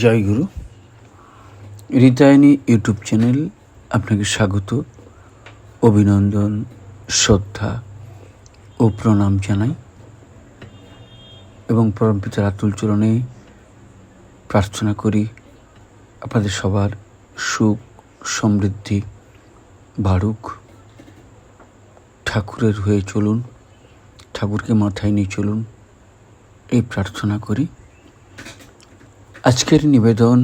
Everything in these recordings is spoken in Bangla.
জয় গুরু রীতায়নী ইউটিউব চ্যানেল আপনাকে স্বাগত, অভিনন্দন, শ্রদ্ধা ও প্রণাম জানাই এবং পরমপিতার আতুল চরণে প্রার্থনা করি আপনাদের সবার সুখ, সমৃদ্ধি বাড়ুক। ঠাকুরের হয়ে চলুন, ঠাকুরকে মাথায় নিয়ে চলুন, এই প্রার্থনা করি। আজকের নিবেদন।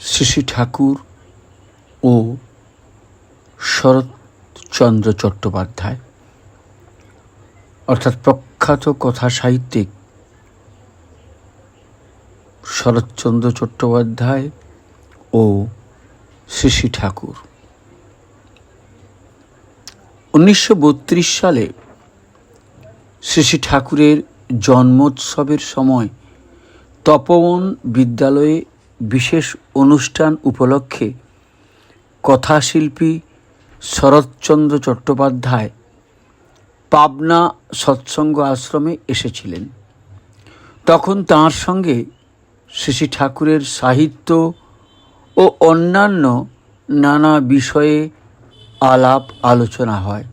শ্রী ঠাকুর ও শরৎচন্দ্র চট্টোপাধ্যায়। অর্থাৎ প্রখ্যাত কথা সাহিত্যিক শরৎচন্দ্র চট্টোপাধ্যায় ও শ্রী ঠাকুর। উনিশশো বত্রিশ সালে শ্রী ঠাকুরের জন্মোৎসবের সময় তপবন বিদ্যালয়ে বিশেষ অনুষ্ঠান উপলক্ষে কথাশিল্পী শরৎচন্দ্র চট্টোপাধ্যায় পাবনা সৎসঙ্গ আশ্রমে এসেছিলেন। তখন তাঁর সঙ্গে শ্রী ঠাকুরের সাহিত্য ও অন্যান্য নানা বিষয়ে আলাপ আলোচনা হয়।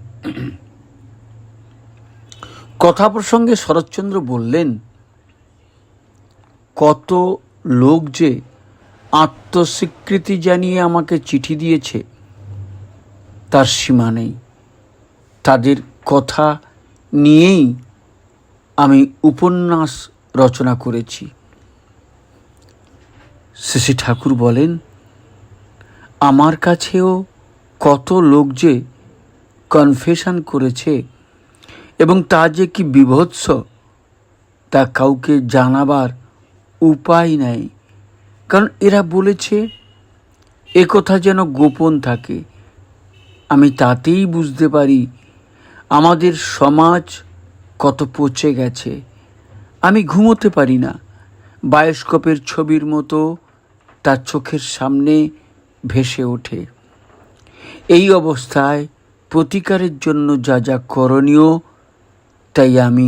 কথা প্রসঙ্গে শরৎচন্দ্র বললেন, কত লোক যে আত্মস্বীকৃতি জানিয়ে আমাকে চিঠি দিয়েছে, তার সীমা নেই। তাদের কথা নিয়েই আমি উপন্যাস রচনা করেছি। শ্রী ঠাকুর বলেন আমার কাছেও কত লোক যে কনফেশন করেছে এবং তা যে কি বিভৎস, তা কাউকে জানাবার উপায় নাই। কারণ এরা বলেছে, এ কথা যেন গোপন থাকে। আমি তাতেই বুঝতে পারি আমাদের সমাজ কত পচে গেছে। আমি ঘুমোতে পারি না। বায়োস্কোপের ছবির মতো তার চোখের সামনে ভেসে ওঠে। এই অবস্থায় প্রতিকারের জন্য যা যা করণীয়, তাই আমি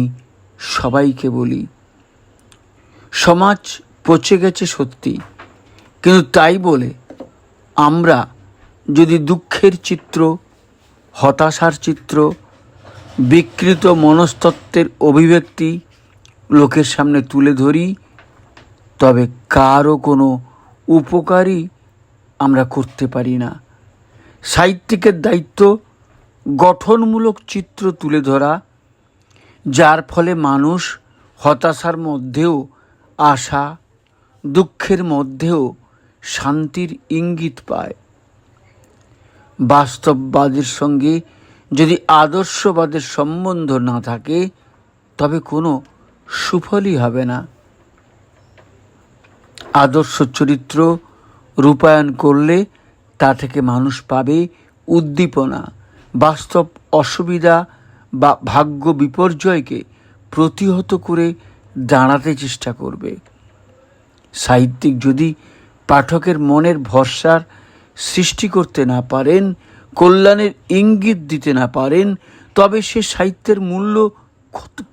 সবাইকে বলি, সমাজ পচে গেছে সত্যি, কিন্তু তাই বলে আমরা যদি দুঃখের চিত্র, হতাশার চিত্র, বিকৃত মনস্তত্ত্বের অভিব্যক্তি লোকের সামনে তুলে ধরি, তবে কারও কোনো উপকারই আমরা করতে পারি না। সাহিত্যিকের দায়িত্ব গঠনমূলক চিত্র তুলে ধরা, যার ফলে মানুষ হতাশার মধ্যেও আশা, দুঃখের মধ্যেও শান্তির ইঙ্গিত পায়। বাস্তববাদের সঙ্গে যদি আদর্শবাদের সম্বন্ধ না থাকে, তবে কোনো সুফলই হবে না। আদর্শ চরিত্র রূপায়ণ করলে তা থেকে মানুষ পাবে উদ্দীপনা, বাস্তব অসুবিধা বা ভাগ্য বিপর্যয়কে প্রতিহত করে দাঁড়াতে চেষ্টা করবে। সাহিত্যিক যদি পাঠকের মনের ভরসার সৃষ্টি করতে না পারেন, কল্যাণের ইঙ্গিত দিতে না পারেন, তবে সে সাহিত্যের মূল্য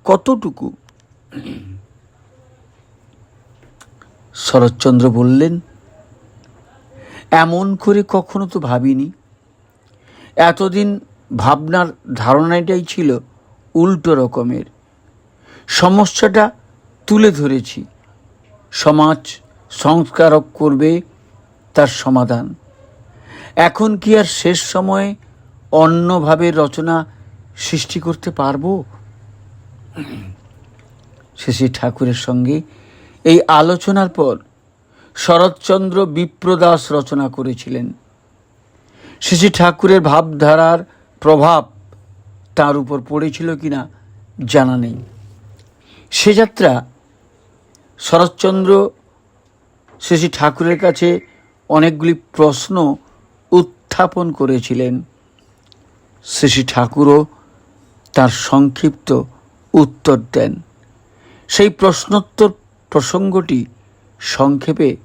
কতটুকু? শরৎচন্দ্র বললেন এমন করে কখনো তো ভাবিনি। এতদিন ভাবনার ধারণাটাই ছিল উল্টো রকমের। সমস্যাটা তুলে ধরেছি। সমাজ সংস্কারক করবে তার সমাধান। এখন কি আর শেষ সময়ে অন্যভাবে রচনা সৃষ্টি করতে পারব? শেষে ঠাকুরের সঙ্গে এই আলোচনার পর শরৎচন্দ্র বিপ্রদাস রচনা করেছিলেন। শ্রী ঠাকুরের ভাবধারার প্রভাব তার উপর পড়েছিল কিনা জানা নেই। সে যাত্রা শরৎচন্দ্র শ্রী ঠাকুরের কাছে অনেকগুলি প্রশ্ন উত্থাপন করেছিলেন। শ্রী ঠাকুরও তার সংক্ষিপ্ত উত্তর দেন। সেই প্রশ্নোত্তর প্রসঙ্গটি সংক্ষেপে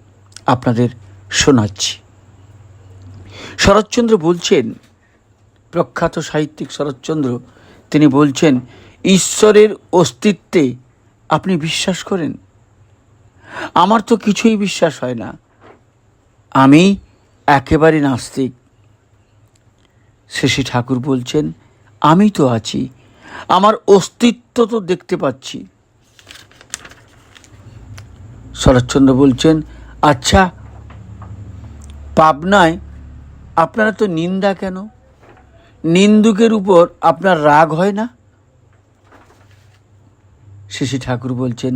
আপনাদের শোনাচ্ছি। শরৎচন্দ্র বলছেন, প্রখ্যাত সাহিত্যিক শরৎচন্দ্র, তিনি বলছেন, ঈশ্বরের অস্তিত্বে আপনি বিশ্বাস করেন? আমার তো কিছুই বিশ্বাস হয় না। আমি একেবারে নাস্তিক। শেষে ঠাকুর বলছেন, আমি তো আছি। আমার অস্তিত্ব তো দেখতে পাচ্ছি। শরৎচন্দ্র বলছেন আচ্ছা পাবনায় আপনারা তো নিন্দা কেন? নিন্দুকের উপর আপনার রাগ হয় না? শিশি ঠাকুর বলছেন,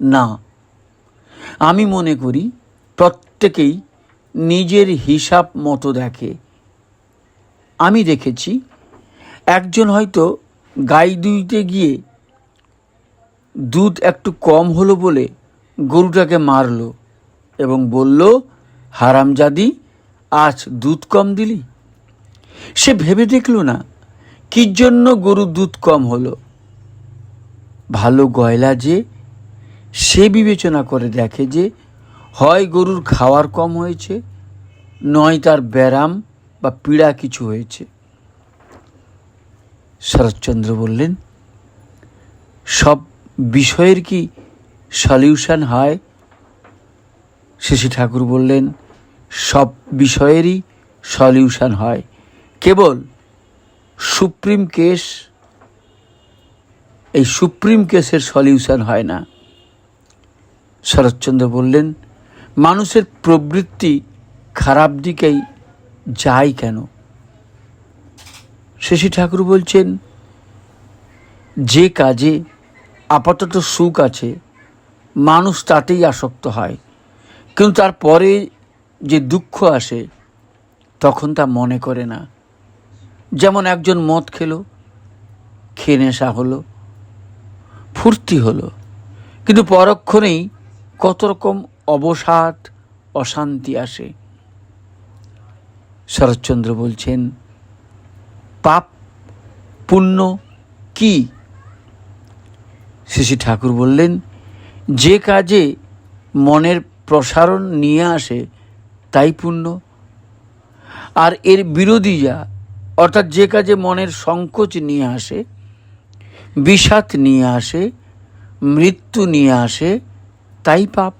না। আমি মনে করি প্রত্যেকেই নিজের হিসাব মতো দেখে। আমি দেখেছি, একজন হয়তো গাই দুইতে গিয়ে দুধ একটু কম হলো বলে গরুটাকে মারলো এবং বলল, হারামজাদি, আজ দুধ কম দিলি? সে ভেবে দেখল না কি জন্য গরুর দুধ কম হলো। ভালো গয়লা যে, সে বিবেচনা করে দেখে যে, হয় গরুর খাওয়ার কম হয়েছে, নয় তার ব্যারাম বা পীড়া কিছু হয়েছে। শরৎচন্দ্র বললেন, সব বিষয়ের কি সলিউশন হয়? শশী ঠাকুর বললেন, সব বিষয়েরই সলিউশন হয়। কেবল সুপ্রিম কেস, এই সুপ্রিম কেসের সলিউশন হয় না। শরৎচন্দ্র বললেন, মানুষের প্রবৃত্তি খারাপ দিকেই যায় কেন? শশী ঠাকুর বলছেন, যে কাজে আপাতত সুখ আছে মানুষ তাতেই আসক্ত হয়। কিন্তু তারপরে যে দুঃখ আসে, তখন তা মনে করে না। যেমন একজন মদ খেলো, খেয়ে নেশা হলো, ফুর্তি হলো। কিন্তু পরক্ষণেই কত রকম অবসাদ, অশান্তি আসে। শরৎচন্দ্র বলছেন, পাপ পুণ্য কি? শ্রী ঠাকুর বললেন যে কাজে মনের প্রসারণ নিয়ে আসে, তাই পুণ্য আর এর বিরোধী যা, অর্থাৎ যে কাজে মনের সংকোচ নিয়ে আসে, বিষাদ নিয়ে আসে, মৃত্যু নিয়ে আসে, তাই পাপ।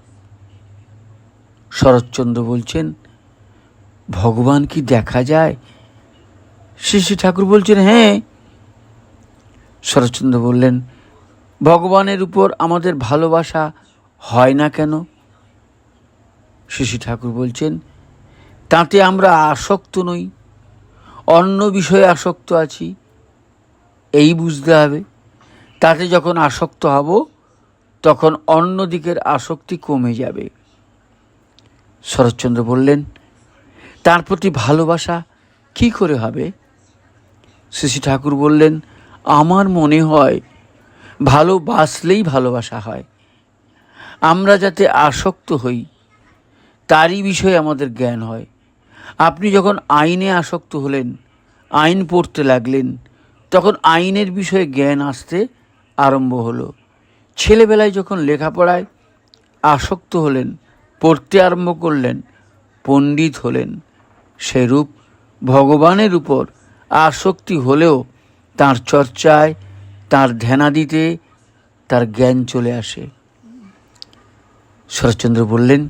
শরৎচন্দ্র বলছেন, ভগবান কি দেখা যায়? শ্রী শ্রী ঠাকুর বলছেন হ্যাঁ। শরৎচন্দ্র বললেন ভগবানের উপর আমাদের ভালোবাসা হয় না কেন? শিশি ঠাকুর বলছেন, তাতে আমরা আসক্ত নই, অন্য বিষয়ে আসক্ত আছি, এই বুঝতে হবে। তাতে যখন আসক্ত হব, তখন অন্য দিকের আসক্তি কমে যাবে। শরৎচন্দ্র বললেন, তার প্রতি ভালোবাসা কি করে হবে? শ্রী ঠাকুর বললেন, আমার মনে হয় ভালোবাসলেই ভালোবাসা হয়। আমরা যাতে আসক্ত হই, তারই বিষয়ে আমাদের জ্ঞান হয়। আপনি যখন আইনে আসক্ত হলেন, আইন পড়তে লাগলেন, তখন আইনের বিষয়ে জ্ঞান আসতে আরম্ভ হলো। ছেলেবেলায় যখন লেখাপড়ায় আসক্ত হলেন, পড়তে আরম্ভ করলেন, পণ্ডিত হলেন, সেরূপ ভগবানের উপর আসক্তি হলেও তার চর্চায় তার ধ্যানাদিতে তার জ্ঞান চলে আসে। শরৎচন্দ্র বললেন,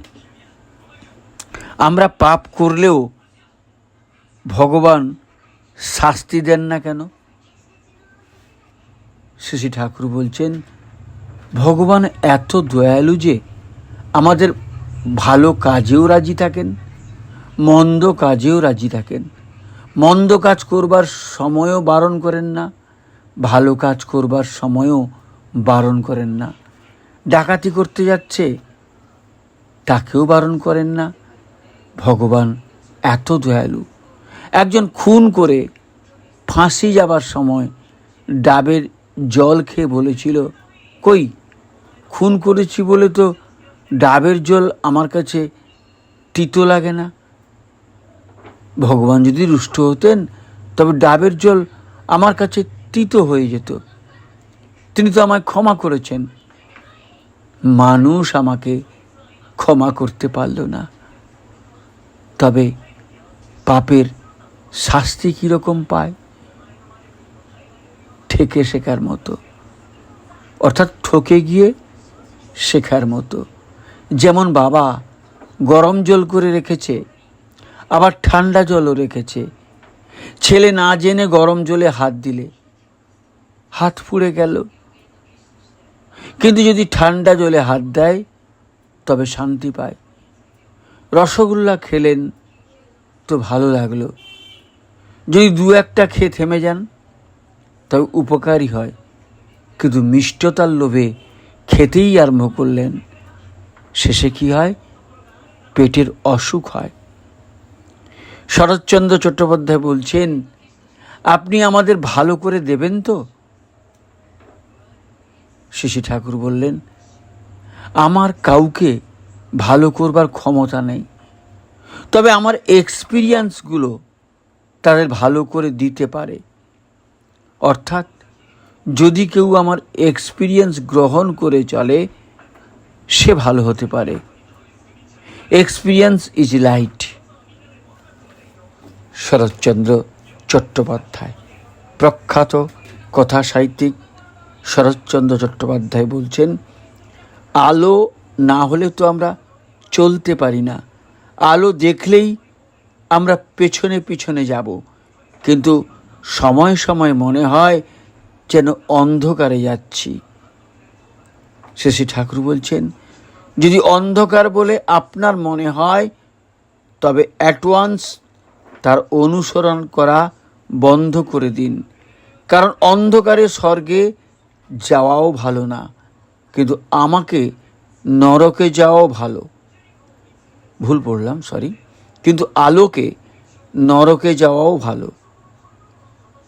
আমরা পাপ করলেও ভগবান শাস্তি দেন না কেন? শশী ঠাকুর বলছেন, ভগবান এত দয়ালু যে আমাদের ভালো কাজেও রাজি থাকেন, মন্দ কাজেও রাজি থাকেন। মন্দ কাজ করবার সময়ও বারণ করেন না ভালো কাজ করবার সময়ও বারণ করেন না। ডাকাতি করতে যাচ্ছে, তাকেও বারণ করেন না। ভগবান এত দয়ালু। একজন খুন করে ফাঁসি যাবার সময় ডাবের জল খেয়ে বলেছিল, কই, খুন করেছি বলে তো ডাবের জল আমার কাছে তিতো লাগে না। ভগবান যদি রুষ্ট হতেন, তবে ডাবের জল আমার কাছে তিতো হয়ে যেত। তিনি তো আমায় ক্ষমা করেছেন। মানুষ আমাকে ক্ষমা করতে পারল না। তবে পাপের শাস্তি কীরকম পায়? ঠেকে শেখার মতো। অর্থাৎ ঠকে গিয়ে শেখার মতো। যেমন বাবা গরম জল করে রেখেছে, আবার ঠান্ডা জলও রেখেছে। ছেলে না জেনে গরম জলে হাত দিলে। হাত পুড়ে গেল। কিন্তু যদি ঠান্ডা জলে হাত দেয়, তবে শান্তি পায়। রসগোল্লা খেলেন তো ভালো লাগল। যদি দু একটা খেয়ে থেমে যান, তবে উপকারী হয়। কিন্তু মিষ্টতার লোভে খেতেই আরম্ভ করলেন। শেষে কি হয়? পেটের অসুখ হয়। শরৎচন্দ্র চট্টোপাধ্যায় বলছেন, আপনি আমাদের ভালো করে দেবেন তো? শিশি ঠাকুর বললেন, আমার কাউকে ভালো করবার ক্ষমতা নেই। তবে আমার এক্সপিরিয়েন্সগুলো তাদের ভালো করে দিতে পারে। অর্থাৎ, যদি কেউ আমার এক্সপিরিয়েন্স গ্রহণ করে চলে, সে ভালো হতে পারে। Experience is light Saratchandra Chattopadhyay, প্রখ্যাত কথা সাহিত্যিক শরৎচন্দ্র চট্টোপাধ্যায় বলছেন, আলো না হলে তো আমরা চলতে পারি না। আলো দেখলেই আমরা পেছনে পিছনে যাব। কিন্তু সময় সময় মনে হয় যেন অন্ধকারে যাচ্ছি। শেষে ঠাকুর বলছেন, যদি অন্ধকার বলে আপনার মনে হয়, তবে অ্যাটওয়ান্স তার অনুসরণ করা বন্ধ করে দিন। কারণ অন্ধকারে স্বর্গে যাওয়াও ভালো না, কিন্তু আমাকে নরকে যাওয়াও ভালো। ভুল পড়লাম সরি কিন্তু আলোকে নরকে যাওয়াও ভালো।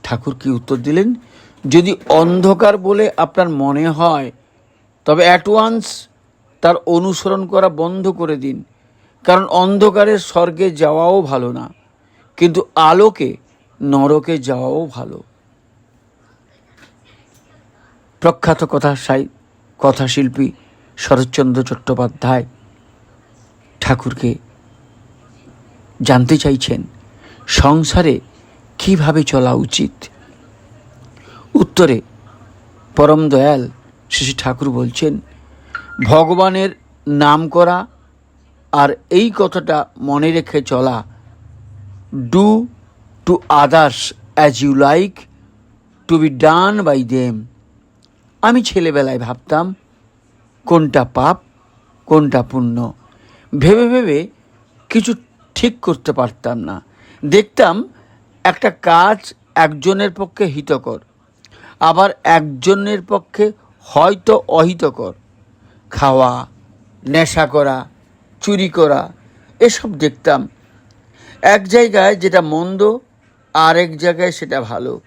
ঠাকুর কি উত্তর দিলেন? যদি অন্ধকার বলে আপনার মনে হয়, তবে অ্যাটওয়ান্স তার অনুসরণ করা বন্ধ করে দিন। কারণ অন্ধকারের স্বর্গে যাওয়াও ভালো না, কিন্তু আলোকে নরকে যাওয়াও ভালো। প্রখ্যাত কথা সাই কথাশিল্পী শরৎচন্দ্র চট্টোপাধ্যায় ঠাকুরকে জানতে চাইছেন, সংসারে কীভাবে চলা উচিত? উত্তরে, পরম দয়াল শ্রী ঠাকুর বলছেন, ভগবানের নাম করা আর এই কথাটা মনে রেখে চলা do to others as you like to be done by them আমি ছেলেবেলায় ভাবতাম, কোনটা পাপ, কোনটা পুণ্য। ভেবে ভেবে কিছু ঠিক করতে পারতাম না। দেখতাম একটা কাজ একজনের পক্ষে হিতকর, আবার একজনের পক্ষে হয়তো অহিতকর। খাওয়া, নেশা করা, চুরি করা, এসব দেখতাম। এক জায়গায় যেটা মন্দ আর এক জায়গায় সেটা ভালো।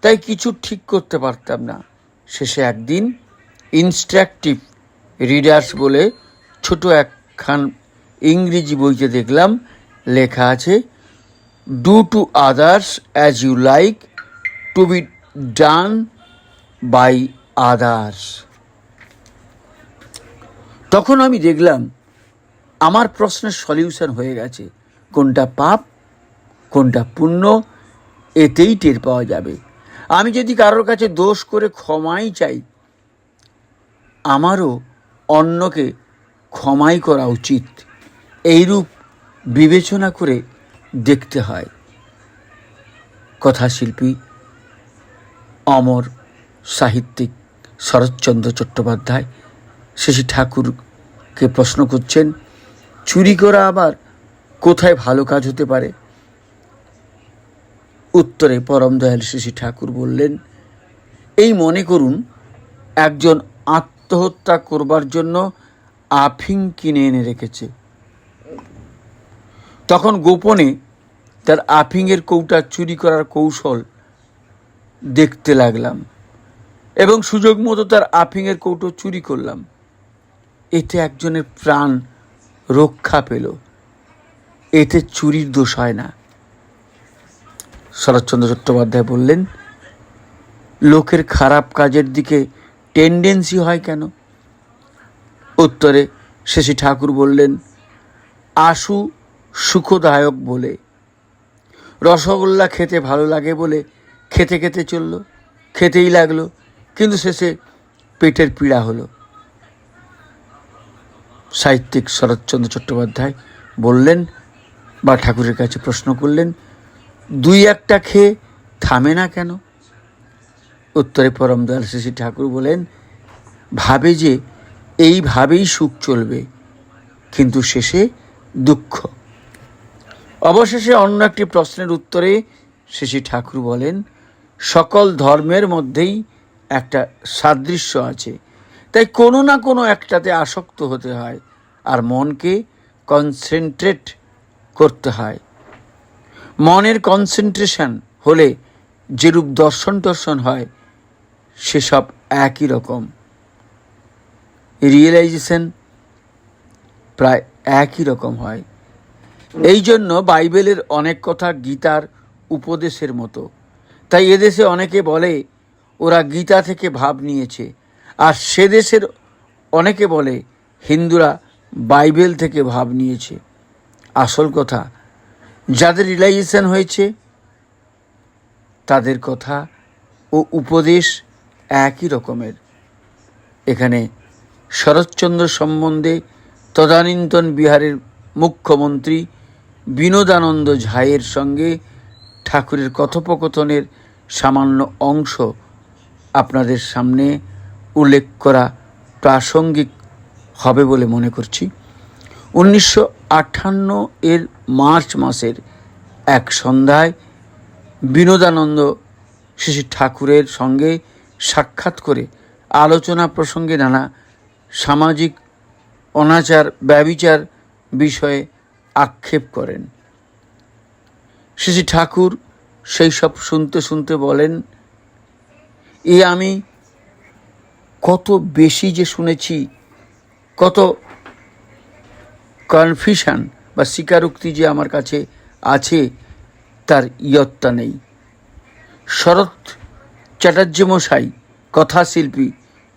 তাই কিছু ঠিক করতে পারতাম না। শেষে একদিন ইনস্ট্রাকটিভ রিডার্স বলে ছোট একখান ইংরেজি বইতে দেখলাম, লেখা আছে do to others as you like to be done by others তখন আমি দেখলাম, আমার প্রশ্নের সলিউশন হয়ে গেছে, কোনটা পাপ, কোনটা পুণ্য, এতেই টের পাওয়া যাবে। আমি যদি কারোর কাছে দোষ করে ক্ষমাই চাই, আমারও অন্যকে ক্ষমাই করা উচিত। এইরূপ বিবেচনা করে দেখতে হয়। কথাশিল্পী অমর সাহিত্যিক শরৎচন্দ্র চট্টোপাধ্যায় শশী ঠাকুরকে প্রশ্ন করছেন, চুরি করা আবার কোথায় ভালো কাজ হতে পারে? উত্তরে পরম দয়াল শশী ঠাকুর বললেন, এই মনে করুন, একজন আত্মহত্যা করবার জন্য আফিং কিনে এনে রেখেছে। তখন গোপনে তার আফিংয়ের কৌটা চুরি করার কৌশল দেখতে লাগলাম এবং সুযোগ মতো তার আফিংয়ের কৌটো চুরি করলাম। এতে একজনের প্রাণ রক্ষা পেল। এতে চুরির দোষ হয় না। শরৎচন্দ্র চট্টোপাধ্যায় বললেন, লোকের খারাপ কাজের দিকে টেন্ডেন্সি হয় কেন? উত্তরে শেষে ঠাকুর বললেন, আশু সুখদায়ক বলে। রসগোল্লা খেতে ভালো লাগে বলে খেতে খেতে চলল, খেতেই লাগল, কিন্তু শেষে পেটের পীড়া হলো। সাহিত্যিক শরৎচন্দ্র চট্টোপাধ্যায় বললেন বা ঠাকুরের কাছে প্রশ্ন করলেন দুই একটা খেয়ে থামে না কেন? উত্তরে পরম দয়াল শ্রী ঠাকুর বলেন, ভাবে যে এইভাবেই সুখ চলবে, কিন্তু শেষে দুঃখ। অবশেষে অন্য একটি প্রশ্নের উত্তরে শ্রী ঠাকুর বলেন, সকল ধর্মের মধ্যেই একটা সাদৃশ্য আছে, তাই কোনো না কোনো একটাতে আসক্ত হতে হয়, আর মনকে কনসেন্ট্রেট করতে হয়। মনের কনসেন্ট্রেশন হলে যেরূপ দর্শন টর্শন হয়, সেসব একই রকম। রিয়েলাইজেশন প্রায় একই রকম হয়। এই জন্য বাইবেলের অনেক কথা গীতার উপদেশের মতো। তাই এদেশে অনেকে বলে, ওরা গীতা থেকে ভাব নিয়েছে। আর সে দেশের অনেকে বলে, হিন্দুরা বাইবেল থেকে ভাব নিয়েছে। আসল কথা যাদের রিলাইজেশন হয়েছে, তাদের কথা ও উপদেশ একই রকমের। এখানে শরৎচন্দ্র সম্বন্ধে তদানীন্তন বিহারের মুখ্যমন্ত্রী বিনোদানন্দ ঝায়ের সঙ্গে ঠাকুরের কথোপকথনের সামান্য অংশ আপনাদের সামনে উল্লেখ করা প্রাসঙ্গিক হবে বলে মনে করছি। উনিশশো আটান্ন এর মার্চ মাসের এক সন্ধ্যায় বিনোদানন্দ শ্রী ঠাকুরের সঙ্গে সাক্ষাৎ করে আলোচনা প্রসঙ্গে নানা সামাজিক অনাচার, ব্যবিচার বিষয়ে আক্ষেপ করেন। শ্রী ঠাকুর সেই সব শুনতে শুনতে বলেন, এ আমি কত বেশি যে শুনেছি, কত কনফিউশন বা স্বীকারোক্তি যে আমার কাছে আছে, তার ইয়ত্তা নেই। শরৎ চ্যাটার্জি মশাই কথাশিল্পী,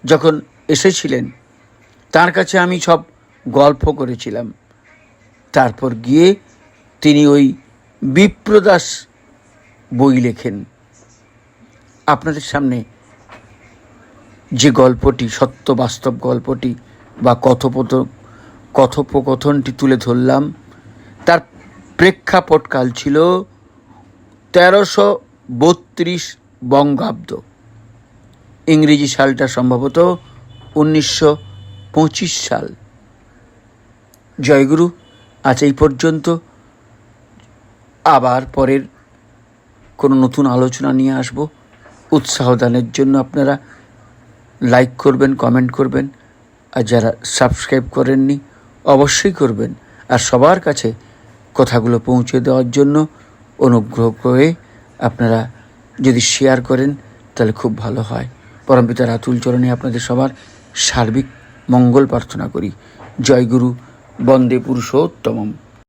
যখন এসেছিলেন, তার কাছে আমি সব গল্প করেছিলাম। তারপর গিয়ে তিনি ওই বিপ্রদাস বই লেখেন। আপনাদের সামনে যে গল্পটি, সত্য বাস্তব গল্পটি বা কথোপত কথোপকথনটি তুলে ধরলাম। তার প্রেক্ষাপটকাল ছিল তেরোশো বত্রিশ বঙ্গাব্দ। ইংরেজি সালটা সম্ভবত উনিশশো পঁচিশ সাল। জয়গুরু, আজ এই পর্যন্ত। আবার পরের কোনো নতুন আলোচনা নিয়ে আসব। উৎসাহ দানের জন্য আপনারা লাইক করবেন কমেন্ট করবেন। আর যারা সাবস্ক্রাইব করেননি অবশ্যই করবেন আর সবার কাছে কথাগুলো পৌঁছে দেওয়ার জন্য অনুগ্রহ করে আপনারা যদি শেয়ার করেন, তাহলে খুব ভালো হয়। পরমপিতার আতুল চরণে আপনাদের সবার সার্বিক মঙ্গল প্রার্থনা করি। জয়গুরু বন্দে পুরুষোত্তমম।